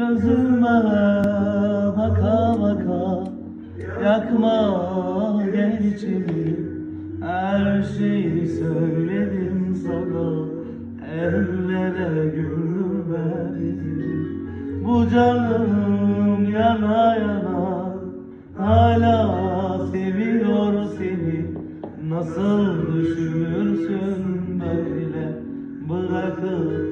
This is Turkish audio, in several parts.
Gözüme baka baka Yakma gel Her şeyi söyledim sana Ellere gül verdim Bu canım yana yana Hala seviyor seni. Nasıl düşünürsün böyle? Bırakıp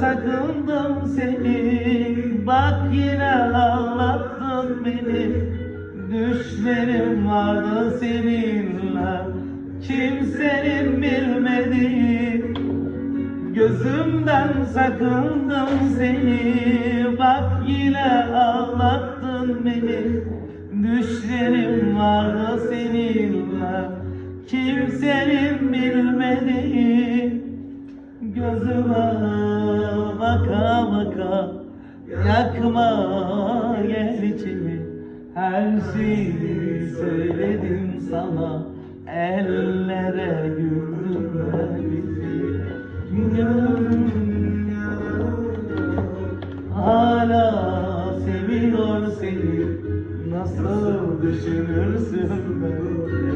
sakındım seni. Bak yine ağlattın beni. Düşlerim vardı seninle. Kimsenin bilmediği. Gözümden sakındım seni. Bak yine ağlattın beni. Düşlerim vardı seninle. Kimsenin bilmediği. Gözüme Yakma gel içimi Her şeyi söyledim sana. Ellere güldürme bizi Hala seviyor seni. Nasıl düşünürsün Bırakıp